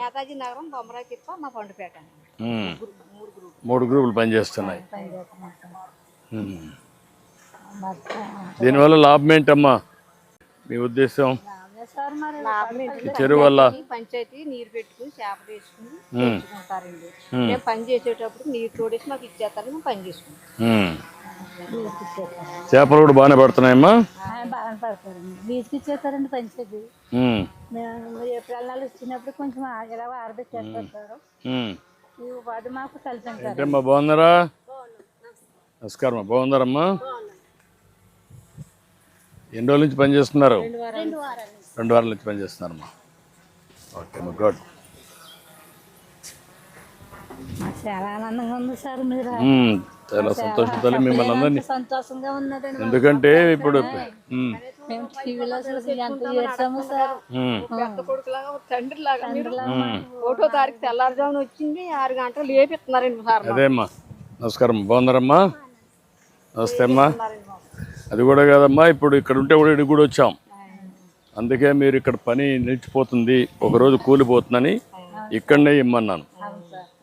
నేతాజీ నగరం బొమ్మరాయి తిప్ప మా పండుపేట. మూడు గ్రూపులు. పనిచేస్తున్నాయి. దీనివల్ల లాభం ఏంటమ్మా? మీ ఉద్దేశం? చెరువు వల్ల? పంచాయతీ నీరు పెట్టుకుని చేపలు వేసుకుని తెచ్చుకుంటారండి మేము పని చేసేటప్పుడు నీరు తోడేసి మాకు ఇచ్చేస్తారని మేము పని చేసుకుంటాం. చేపలు కూడా బాగానే పడుతున్నాయమ్మా? ఆయన బాగా పడతారండి. బీచ్కి ఇచ్చేస్తారండి పంచాయతీ. ఏప్రిల్ వచ్చినప్పుడు కొంచెం ఆ- ఇలా ఉమ్. ఈ వాటి మాకు ఏంటమ్మా బాగున్నారా? నమస్కారం. అమ్మా బాగున్నారమ్మా? ఎన్ని రోజుల నుంచి పని చేస్తున్నారు? రెండు వారాల. నుంచి పని చేస్తున్నారమ్మా. ఓకే అమ్మా గుడ్. చాలా ఆనందంగా ఉంది సార్ మీరు. చాలా సంతోషం తల్లి మిమ్మల్ని అందరినీ. సంతోషంగా ఉన్నదండి ఎందుకంటే ఇప్పుడు ఉమ్. మేము టీవీలో చూసి ఎంత చేసాము సార్. ఉమ్. పెద్ద కొడుకులాగా తండ్రి లాగా మీరు ఒకటో తారీఖు తెల్లారుజామున వచ్చింది ఆరు గంటలు లేపిస్తున్నారండి సార్ అదే అమ్మా నమస్కారం. బాగున్నారమ్మా? నమస్తే అమ్మా. అది కూడా కాదమ్మా ఇప్పుడు ఇక్కడ ఉంటే కూడా ఇక్కడికి కూడా వచ్చాం. అందుకే మీరు ఇక్కడ పని నిలిచిపోతుంది ఒకరోజు కూలిపోతుందని ఇక్కడనే ఇమ్మన్నాను.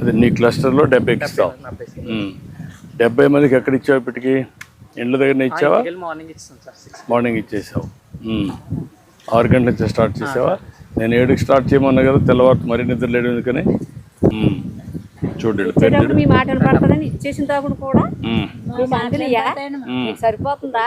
అదే నీ క్లస్టర్లో డెబ్బైకి ఇస్తావు. డెబ్బై. డెబ్బై మందికి ఎక్కడ ఇచ్చావు ఇప్పటికి? ఇండ్ల దగ్గరనే ఇచ్చావా? మార్నింగ్ ఇచ్చేసావు. ఆరు గంటల నుంచి స్టార్ట్ చేసావా? నేను ఏడుకి స్టార్ట్ చేయమన్నా కదా తెల్లవారు మరీ నిద్ర లేడు ఎందుకని? ఉమ్. చూడు ఈడ పేరు ఇచ్చేటప్పుడు మీ మాటలు పడుతుందని ఇచ్చేసిన తప్పుడు కూడా సరిపోతుందా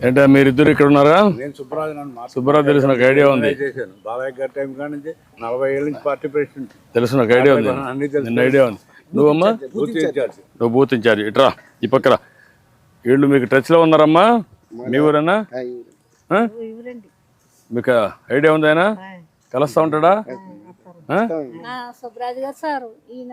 ఏంటా మీరిద్దరు ఇక్కడ ఉన్నారా? నేను సుబ్బరాజు సుబ్బారావు తెలిసిన ఒక ఐడియా ఉంది. చేశాను. బాలయ్య గారి టైం కాడి నుంచి నలభై ఏళ్ళ నుంచి పార్టీ ప్రెసిడెంట్. తెలిసిన ఒక ఐడియా ఉంది. అన్ని. నిన్న ఐడియా ఉంది. నువ్వమ్మా? నువ్వు బూత్ ఇన్ఛార్జ్. ఇట్రా ఈ పక్కన వీళ్ళు మీకు టచ్లో ఉన్నారమ్మా? మీ ఊరేనా? ఆ? ఇవ్వరండి మీకు ఐడియా ఉంది ఆయన? కలుస్తా ఉంటాడా? ఆ? ఆ, సుబ్బరాజు గారు సార్ ఈయన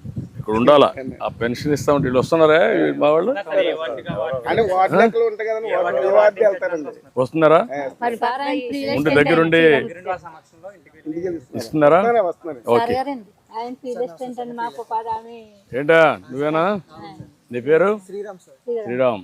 ఇక్కడ ఉండాలా? ఆ పెన్షన్ ఇస్తా ఉంటే వీళ్ళు వస్తున్నారా మా వాళ్ళు? వస్తున్నారా? ఉండి దగ్గరుండి ఇస్తున్నారా. హామీ ఏంటా నువ్వేనా? నీ పేరు? శ్రీరామ్.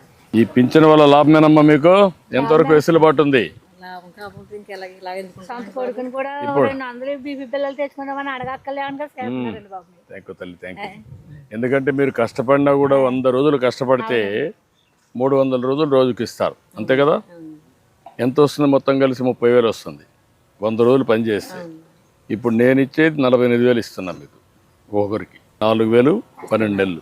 ఈ పింఛన్ వల్ల లాభమేనమ్మా మీకు? ఎంతవరకు వెసులుబాటు ఉంది థ్యాంక్ యూ తల్లి థ్యాంక్ యూ. ఎందుకంటే మీరు కష్టపడినా కూడా వంద రోజులు కష్టపడితే మూడు వందల రోజులు రోజుకి ఇస్తారు. అంతే కదా? ఎంత వస్తుంది మొత్తం కలిసి? ముప్పై వేలు వస్తుంది. వంద రోజులు పని చేస్తే. ఇప్పుడు నేను ఇచ్చేది నలభై ఎనిమిది వేలు ఇస్తున్నాను మీకు. ఒక్కొక్కరికి నాలుగు వేలు పన్నెండు నెలలు.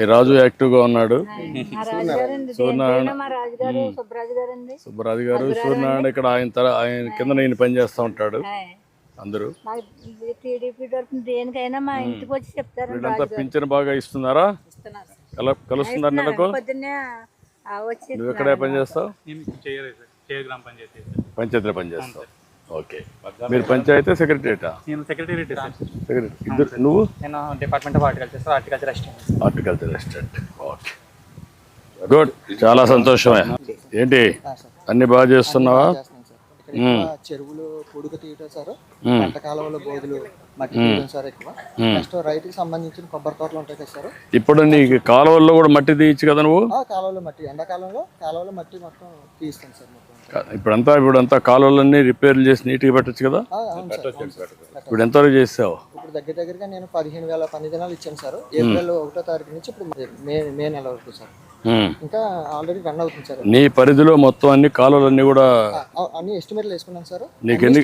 ఈ రాజు ఉన్నాడు. దేనికైనా మా రాజుగారు? సుబ్బరాజు గారు సూర్యనారాయణ ఇక్కడ ఆయన తర ఆయన కింద నేను పని చేస్తూ ఉంటాడు. అందరూ. వీళ్ళంతా పింఛన్ బాగా ఇస్తున్నారా? కల కలుస్తున్నారు నెలకు? నువ్వు ఎక్కడే పని చేస్తావు? పంచాయతీలో పని చేస్తావు. ఓకే. మీరు పంచాయతీ సెక్రటరీటా? నేను సెక్రటరీ సార్. సెక్రటరీ. ఇద్దరు నువ్వు? నేను department of horticulture sir. Horticulture assistant. Horticulture restaurant okay. Good. చాలా సంతోషమే. ఏంటి? అన్ని బాగా చేస్తున్నావా? చెరువులు పొడుగు తీయటం సార్. పంట కాలంలో బోధులు మట్టి తీయడం సార్ ఎక్కువ. నెక్స్ట్ రైతుకి సంబంధించిన కొబ్బరి తోటలు ఉంటాయి కదా సార్. ఇప్పుడు నీకు కాలువల్లో కూడా మట్టి తీయచ్చు కదా నువ్వు? ఆ కాలువలో మట్టి. ఎండాకాలంలో కాలువలో మట్టి మొత్తం తీస్తాం సార్ ఇప్పుడంతా ఇప్పుడంతా కాలువలన్నీ రిపేర్లు చేసి నీట్గా పెట్టచ్చు కదా. ఇప్పుడు ఎంతవరకు చేసావు? ఇప్పుడు దగ్గర దగ్గరగా నేను పదిహేను వేల పని దినాలు ఇచ్చాను సార్. ఏప్రిల్ ఒకటో తారీఖు నుంచి ఇప్పుడు మే మే నెల వరకు సార్. ఇంకా ఆల్రెడీ రన్ అవుతుంది సార్. నీ పరిధిలో మొత్తం అన్ని కాలువలన్నీ కూడా అన్ని ఎస్టిమేట్లు వేసుకున్నాను సార్. నీకు ఎన్ని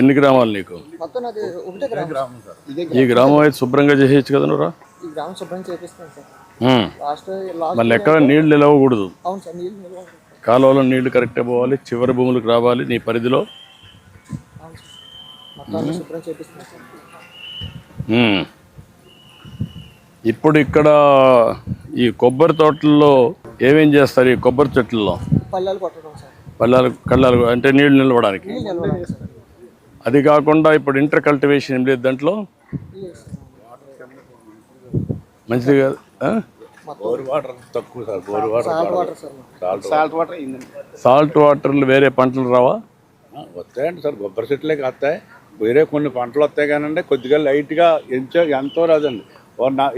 ఎన్ని గ్రామాలు నీకు? మొత్తం నాది ఒకటే గ్రామం సార్. ఇదే ఈ గ్రామం. అయితే శుభ్రంగా చేసేయచ్చు కదా నువ్వురా ఈ గ్రామం శుభ్రం చేపిస్తాను సార్. లాస్ట్ మళ్ళీ ఎక్కడ నీళ్ళు నిలవకూడదు. అవును సార్ నీళ్ళు నిల్వ ఉంటుంది. కాలువలో నీళ్ళు కరెక్ట్గా పోవాలి చివరి భూములకు రావాలి నీ పరిధిలో. ఇప్పుడు ఇక్కడ ఈ కొబ్బరి తోటల్లో ఏమేం చేస్తారు ఈ కొబ్బరి చెట్లలో? పల్లెలు కళ్ళాలు అంటే నీళ్ళు నిలవడానికి? అది కాకుండా ఇప్పుడు ఇంటర్ కల్టివేషన్ ఏం లేదు దాంట్లో. మంచిది కాదు? బోర్ వాటర్ తక్కువ sir bore water salt water sir salt వాటర్లు వేరే పంటలు రావా? వస్తాయండి సార్ కొబ్బరి చెట్లే వస్తాయి వేరే కొన్ని పంటలు వస్తాయి కానండి కొద్దిగా లైట్గా ఎంచో ఎంతో రాదండి.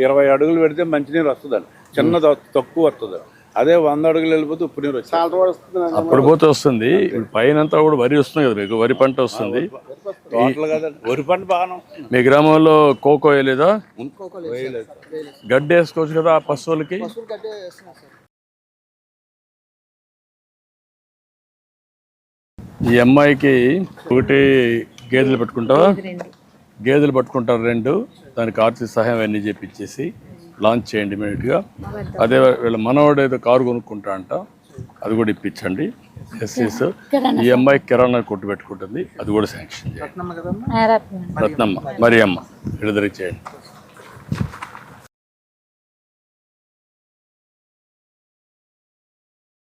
ఇరవై అడుగులు పెడితే మంచినీరు వస్తుందండి. చిన్న తక్కువ వస్తుంది. అదే వంద అడుగులు వెళ్ళిపోతే ఉప్పు నీరు వచ్చి సాల్ట్ వాటర్ వస్తుంది అప్పుడు పోతే వస్తుంది. పైన అంతా కూడా వరి వస్తుంది కదా మీకు వరి పంట వస్తుంది. వరి పంట వస్తుంది. మీ గ్రామంలో కోకో వేయలేదా. గడ్డి వేసుకోవచ్చు కదా ఆ పశువులకి? ఈ అమ్మాయికి ఒకటి గేదెలు పెట్టుకుంటావా? గేదెలు పట్టుకుంటారు రెండు. దానికి ఆర్థిక సహాయం అన్నీ చేపించేసి లాంచ్ చేయండి ఇమీడియట్గా అదే. వీళ్ళ మనవాడు ఏదో కారు కొనుక్కుంటా అంట. అది కూడా ఇప్పించండి. ఎస్ఎస్ ఈ అమ్మాయి కిరాణా కొట్టు పెట్టుకుంటుంది. అది కూడా శాంక్షన్ చేయండి. రత్నమ్మ. కదమ్మా ఆ, రత్నం. రత్నమ్మ మరి అమ్మ విడుదల చేయండి.